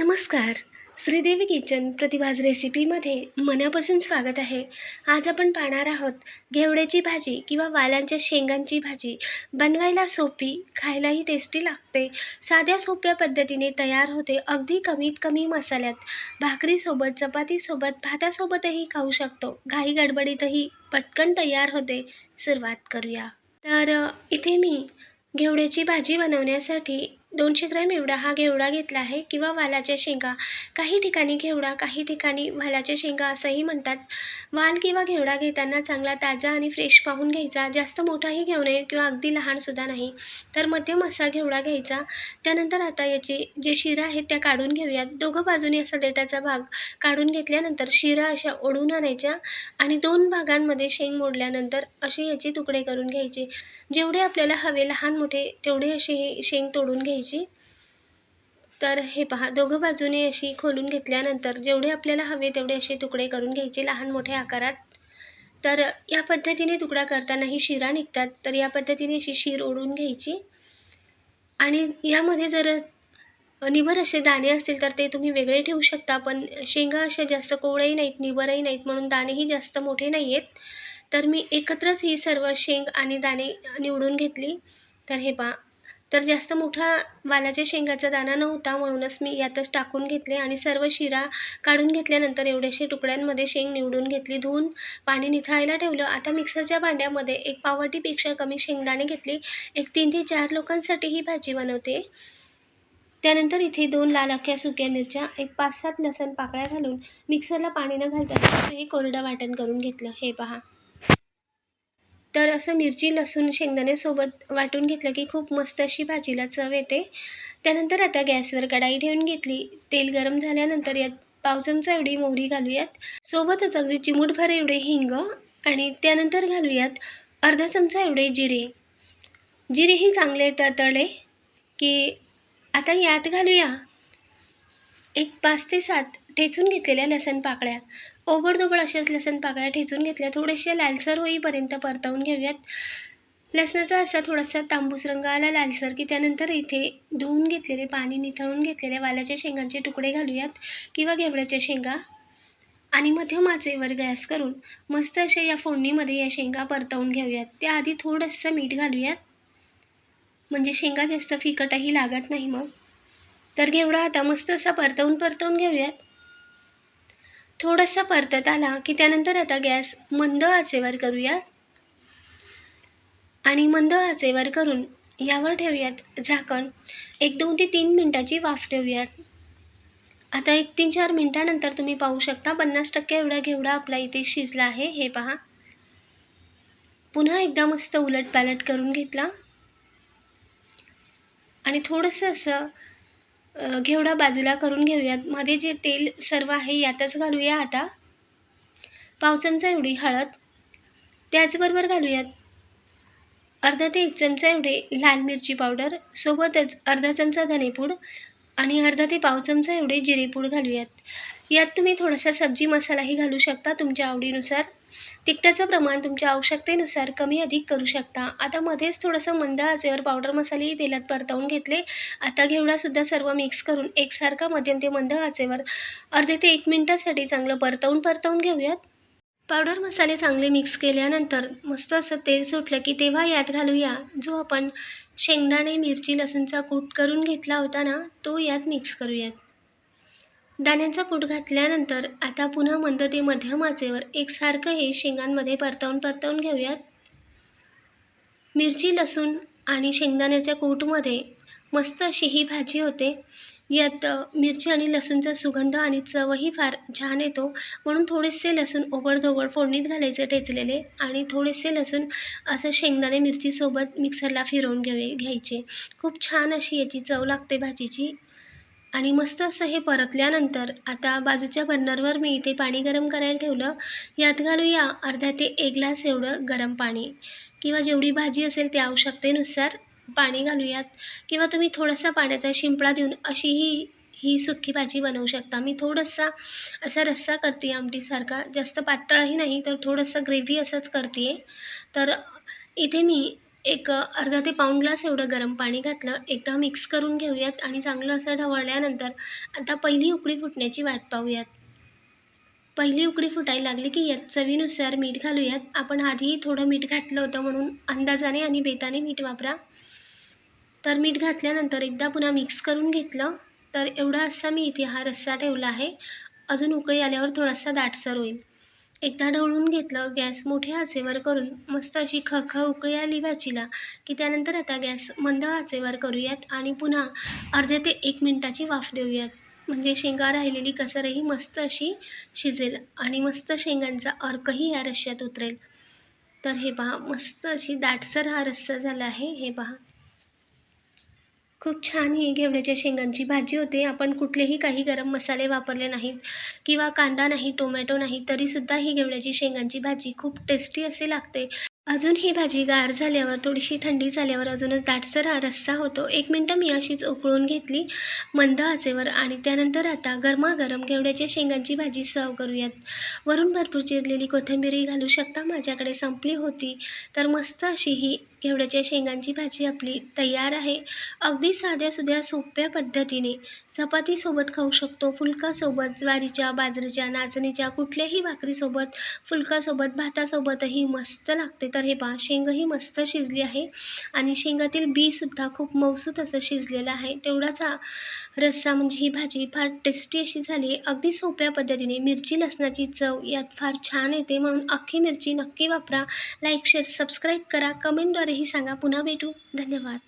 नमस्कार. श्रीदेवी किचन प्रतिभाज रेसिपीमध्ये मनापासून स्वागत आहे. आज आपण पाहणार आहोत घेवड्याची भाजी किंवा वालांच्या शेंगांची भाजी. बनवायला सोपी खायलाही टेस्टी लागते. साध्या सोप्या पद्धतीने तयार होते अगदी कमीत कमी मसाल्यात. भाकरीसोबत चपातीसोबत भातासोबतही खाऊ शकतो. घाई गडबडीतही पटकन तयार होते. सुरुवात करूया. तर इथे मी घेवड्याची भाजी बनवण्यासाठी दोनशे ग्रॅम एवढा हा घेवडा घेतला आहे. किंवा वालाच्या शेंगा. काही ठिकाणी घेवडा काही ठिकाणी वालाच्या शेंगा असंही म्हणतात. वाल किंवा घेवडा घेताना चांगला ताजा आणि फ्रेश पाहून घ्यायचा. जास्त मोठाही घेऊ नये किंवा अगदी लहानसुद्धा नाही. तर मध्यम असा घेवडा घ्यायचा. त्यानंतर आता याचे जे शिरा आहेत त्या काढून घेऊयात. दोघं बाजूने असा देठाचा भाग काढून घेतल्यानंतर शिरा अशा ओढून आणायच्या आणि दोन भागांमध्ये शेंग मोडल्यानंतर असे याचे तुकडे करून घ्यायचे. जेवढे आपल्याला हवे लहान मोठे तेवढे असे हे शेंग तोडून घ्यायचे. तर हे पहा दोघं बाजूने अशी खोलून घेतल्यानंतर जेवढे आपल्याला हवे तेवढे असे तुकडे करून घ्यायचे लहान मोठ्या आकारात. तर या पद्धतीने तुकडा करतानाही शिरा निघतात तर या पद्धतीने अशी शीर ओढून घ्यायची. आणि यामध्ये जर निबर असे दाणे असतील तर ते तुम्ही वेगळे ठेवू शकता पण शेंगा अशा जास्त कोवळ्याही नाहीत निबरही नाहीत म्हणून दाणेही जास्त मोठे नाही आहेत तर मी एकत्रच ही सर्व शेंग आणि दाणे निवडून घेतली. तर हे पहा तर जास्त मोठा वालाच्या शेंगाचा दाणा नव्हता म्हणूनच मी यातच टाकून घेतले आणि सर्व शिरा काढून घेतल्यानंतर एवढ्याशे तुकड्यांमध्ये शेंग निवडून घेतली धुवून पाणी निथळायला ठेवलं. आता मिक्सरच्या भांड्यामध्ये एक पावटीपेक्षा कमी शेंगदाणे घेतले. एक तीन ते चार लोकांसाठी ही भाजी बनवते. त्यानंतर इथे दोन लाल अख्ख्या सुक्या मिरच्या एक पाच सात लसण पाकळ्या घालून मिक्सरला पाणी न घालता हे कोरडं वाटण करून घेतलं. हे पहा. तर असं मिरची लसूण शेंगदाणे सोबत वाटून घेतलं की खूप मस्त अशी भाजीला चव येते. त्यानंतर आता गॅसवर कढाई ठेवून घेतली. तेल गरम झाल्यानंतर यात पाव चमचा एवढी मोहरी घालूयात. सोबतच अगदी चिमूटभर एवढे हिंग आणि त्यानंतर घालूयात अर्धा चमचा एवढे जिरे. जिरेही चांगले तळले की आता यात घालूया एक पाच ते सात ठेचून घेतलेल्या लसण पाकळ्या. ओबडधोबड अशाच लसण पाकळ्या ठेचून घेतल्या. थोडेसे लालसर होईपर्यंत परतवून घेऊयात. लसणाचा असा थोडासा तांबूस रंग आला लालसर की त्यानंतर इथे धुवून घेतलेले पाणी निथळून घेतलेल्या वालाच्या शेंगांचे तुकडे घालूयात किंवा घेवड्याच्या शेंगा. आणि मध्यम आचेवर गॅस करून मस्त अशा या फोडणीमध्ये या शेंगा परतवून घेऊयात. त्याआधी थोडंसं मीठ घालूयात. म्हणजे शेंगा जास्त फिकटही लागत नाही मग. तर घेवडा आता मस्त असा परतवून परतवून घेऊयात. थोडासा परतत आला की त्यानंतर आता गॅस मंद आचेवर करूयात आणि मंद आचेवर करून यावर ठेवूयात झाकण. एक दोन ते तीन मिनटाची वाफ ठेवूयात. आता एक तीन चार मिनटानंतर तुम्ही पाहू शकता पन्नास टक्के एवढा घेवडा आपला इथे शिजला आहे. हे पहा. पुन्हा एकदा मस्त उलट पॅलट करून घेतला. आणि थोडंसं असं घेवडा बाजूला करून घेऊयात. मध्ये जे तेल सर्व आहे यातच घालूया आता. पाव चमचा एवढी हळद. त्याचबरोबर घालूयात अर्धा ते एक चमचा एवढे लाल मिरची पावडर. सोबतच अर्धा चमचा धनेपूड आणि अर्धा ते पाव चमचा एवढे जिरेपूड घालूयात. यात तुम्ही थोडासा सब्जी मसालाही घालू शकता तुमच्या आवडीनुसार. तिखटाचं प्रमाण तुमच्या आवश्यकतेनुसार कमी अधिक करू शकता. आता मध्येच थोडंसं मंद आचेवर पावडर मसालेही तेलात परतवून घेतले. आता घेवडासुद्धा सर्व मिक्स करून एकसारखा मध्यम ते मंद आचेवर अर्धे ते एक मिनटासाठी चांगलं परतवून परतवून घेऊयात. पावडर मसाले चांगले मिक्स केल्यानंतर मस्त असं तेल सुटलं की तेव्हा यात घालूया. जो आपण शेंगदाणे मिरची लसूणचा कूट करून घेतला होता ना तो यात मिक्स करूयात. दाण्यांचा कूट घातल्यानंतर आता पुन्हा मंद ते मध्यम आचेवर एकसारखं हे शेंगांमध्ये परतवून परतवून घेऊयात. मिरची लसूण आणि शेंगदाण्याच्या कूटमध्ये मस्त अशी ही भाजी होते. यात मिरची आणि लसूणचा सुगंध आणि चवही फार छान येतो. म्हणून थोडेसे लसूण ओबडधोबड फोडणीत घालायचे ठेचलेले आणि थोडेसे लसूण असं शेंगदाणे मिरचीसोबत मिक्सरला फिरवून घेऊ घ्यायचे. खूप छान अशी याची चव लागते भाजीची. आणि मस्त असं हे परतल्यानंतर आता बाजूच्या बर्नरवर मी इथे पाणी गरम करायला ठेवलं. यात घालूया अर्धा ते एक ग्लास एवढं गरम पाणी. किंवा जेवढी भाजी असेल त्या आवश्यकतेनुसार पाणी घालूयात. किंवा तुम्ही थोडासा पाण्याचा शिंपडा देऊन अशीही ही सुक्की भाजी बनवू शकता. मी थोडासा असा रस्सा करते आमटीसारखा. जास्त पातळही नाही तर थोडंसं ग्रेव्ही असंच करते तर इथे मी एक अर्धा ते पाऊण ग्लास एवढं गरम पाणी घातलं. एकदा मिक्स करून घेऊयात आणि चांगलं असं ढवळल्यानंतर आता पहिली उकळी फुटण्याची वाट पाहूयात. पहिली उकळी फुटायला लागली की यात चवीनुसार मीठ घालूयात. आपण आधीही थोडं मीठ घातलं होतं म्हणून अंदाजाने आणि बेताने मीठ वापरा. तर मीठ घातल्यानंतर एकदा पुन्हा मिक्स करून घेतलं तर एवढा असा मी इथे हा रस्सा ठेवला आहे. अजून उकळी आल्यावर थोडासा दाटसर होईल. एकदा ढवळून घेतलं गॅस मोठ्या आचेवर करून मस्त अशी खळखळ उकळी आली भाजीला की त्यानंतर आता गॅस मंद आचेवर करूयात आणि पुन्हा अर्ध्या ते एक मिनटाची वाफ देऊयात. म्हणजे शेंगा राहिलेली कसरही मस्त अशी शिजेल आणि मस्त शेंगांचा अर्कही या रश्श्यात उतरेल. तर हे पहा मस्त अशी दाटसर हा रस्सा झाला आहे हे पहा. खूप छान ही घेवड्याच्या शेंगांची भाजी होते. आपण कुठलेही काही गरम मसाले वापरले नाहीत किंवा कांदा नाही टोमॅटो नाही तरीसुद्धा ही घेवड्याची शेंगांची भाजी खूप टेस्टी असे लागते. अजून ही भाजी गार झाल्यावर थोडीशी थंडी झाल्यावर अजूनच दाटसर रस्सा होतो. एक मिनटं मी अशीच उकळून घेतली मंद आचेवर आणि त्यानंतर आता गरमागरम घेवड्याच्या शेंगांची भाजी सर्व करूयात. वरून भरपूर चिरलेली कोथिंबीरही घालू शकता. माझ्याकडे संपली होती. तर मस्त अशी ही घेवड्याच्या शेंगांची भाजी आपली तयार आहे. अगदी साध्या सुध्या सोप्या पद्धतीने. चपातीसोबत खाऊ शकतो फुलकासोबत ज्वारीच्या बाजरीच्या नाचणीच्या कुठल्याही भाकरीसोबत फुलकासोबत भातासोबतही मस्त लागते. तर हे पहा शेंगही मस्त शिजली आहे. आणि शेंगातील बीसुद्धा खूप मौसूत असं शिजलेलं आहे. तेवढाचा रस्सा म्हणजे ही भाजी फार टेस्टी अशी झाली आहे. अगदी सोप्या पद्धतीने. मिरची लसणाची चव यात फार छान येते. म्हणून अख्खी मिरची नक्की वापरा. लाईक शेअर सबस्क्राईब करा. कमेंटद्वारेही सांगा. पुन्हा भेटू. धन्यवाद.